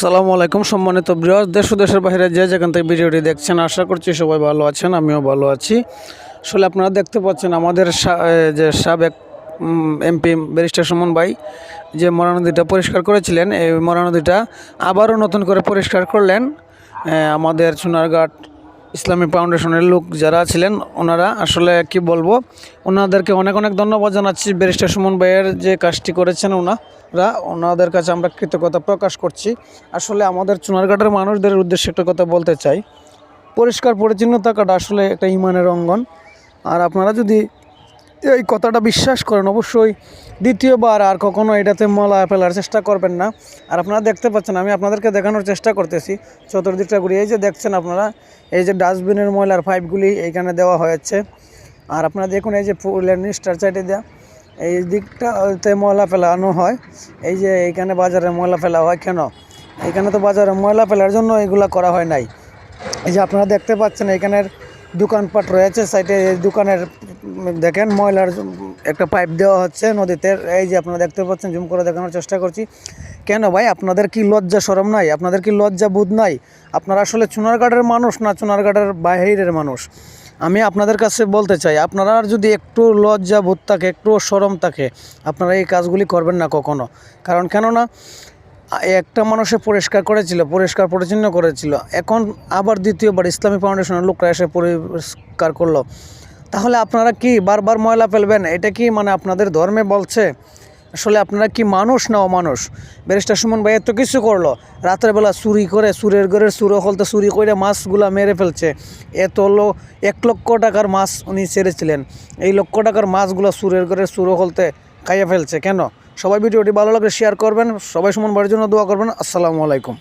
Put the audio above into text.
আসসালামু আলাইকুম সম্মানিত বৃহৎ দেশ দেশের বাইরে যে যেখান থেকে ভিডিওটি দেখছেন, আশা করছি সবাই ভালো আছেন, আমিও ভালো আছি। আসলে আপনারা দেখতে পাচ্ছেন আমাদের যে সাবেক এমপি ব্যারিস্টার সুমন ভাই যে মরা নদীটা পরিষ্কার করেছিলেন, এই মরা নদীটা আবারও নতুন করে পরিষ্কার করলেন। আমাদের সোনারঘাট ইসলামী ফাউন্ডেশনের লোক যারা ছিলেন, ওনারা আসলে কি বলব, ওনাদেরকে অনেক অনেক ধন্যবাদ জানাচ্ছি ব্যারিস্টার সুমন ভাইয়ের যে কাজটি করেছেন ওনারা ওনাদের কাছে আমরা কৃতজ্ঞতা প্রকাশ করছি। আসলে আমাদের চুনারঘাটের মানুষদের উদ্দেশ্যে একটা কথা বলতে চাই। পরিষ্কার পরিচ্ছন্ন থাকাটা আসলে একটা ইমানের অঙ্গন। আর আপনারা যদি এই কথাটা বিশ্বাস করেন, অবশ্যই দ্বিতীয়বার আর কখনো এটাতে মলা ফেলার চেষ্টা করবেন না। আর আপনারা দেখতে পাচ্ছেন, আমি আপনাদেরকে দেখানোর চেষ্টা করতেছি। চতুর্দিকটা ঘুরিয়ে এই যে দেখছেন আপনারা, এই যে ডাস্টবিনের ময়লার পাইপগুলি এইখানে দেওয়া হয়েছে। আর আপনারা দেখুন এই যে ফুলের স্টার চাইটে দেওয়া এই দিকটাতে ময়লা ফেলানো হয়। এই যে এইখানে বাজারে ময়লা ফেলা হয় কেন? এখানে তো বাজারে ময়লা ফেলার জন্য এগুলা করা হয় নাই। এই যে আপনারা দেখতে পাচ্ছেন, এখানের দোকানপাট রয়েছে সাইডে। এই দোকানের, দেখেন ময়লার একটা পাইপ দেওয়া হচ্ছে নদীতে। এই যে আপনারা দেখতে পাচ্ছেন, জুম করে দেখানোর চেষ্টা করছি। কেন ভাই, আপনাদের কি লজ্জা সরম নাই? আপনাদের কি লজ্জা বোধ নাই? আপনারা আসলে চুনারঘাটের মানুষ না চুনারঘাটের বাইরের মানুষ? আমি আপনাদের কাছে বলতে চাই, আপনারা যদি একটু লজ্জা বোধ থাকে, একটু সরম থাকে, আপনারা এই কাজগুলি করবেন না কখনো। কারণ কেননা, একটা মানুষে পরিষ্কার করেছিল, পরিষ্কার পরিচ্ছন্ন করেছিল, এখন আবার দ্বিতীয়বার ইসলামী ফাউন্ডেশনের লোকরা এসে পরিষ্কার করল। তাহলে আপনারা কি বারবার ময়লা ফেলবেন? এটা কি মানে আপনাদের ধর্মে বলছে? আসলে আপনারা কি মানুষ না অমানুষ? ব্যারিস্টার সুমন ভাই এত কিছু করল। রাতের বেলা চুরি করে সুরের ঘরের সুরো হলতে চুরি করে মাছগুলা মেরে ফেলছে। এত হলো এক লক্ষ টাকার মাছ উনি ছেড়েছিলেন। এই লক্ষ টাকার মাছগুলো সুরের ঘরের সুরো হলতে খাইয়ে ফেলছে। কেন? সবাই ভিডিওটি ভালো লাগলে শেয়ার করবেন। সবাই সুমন ভাইয়ের জন্য দোয়া করবেন। আসসালামু আলাইকুম।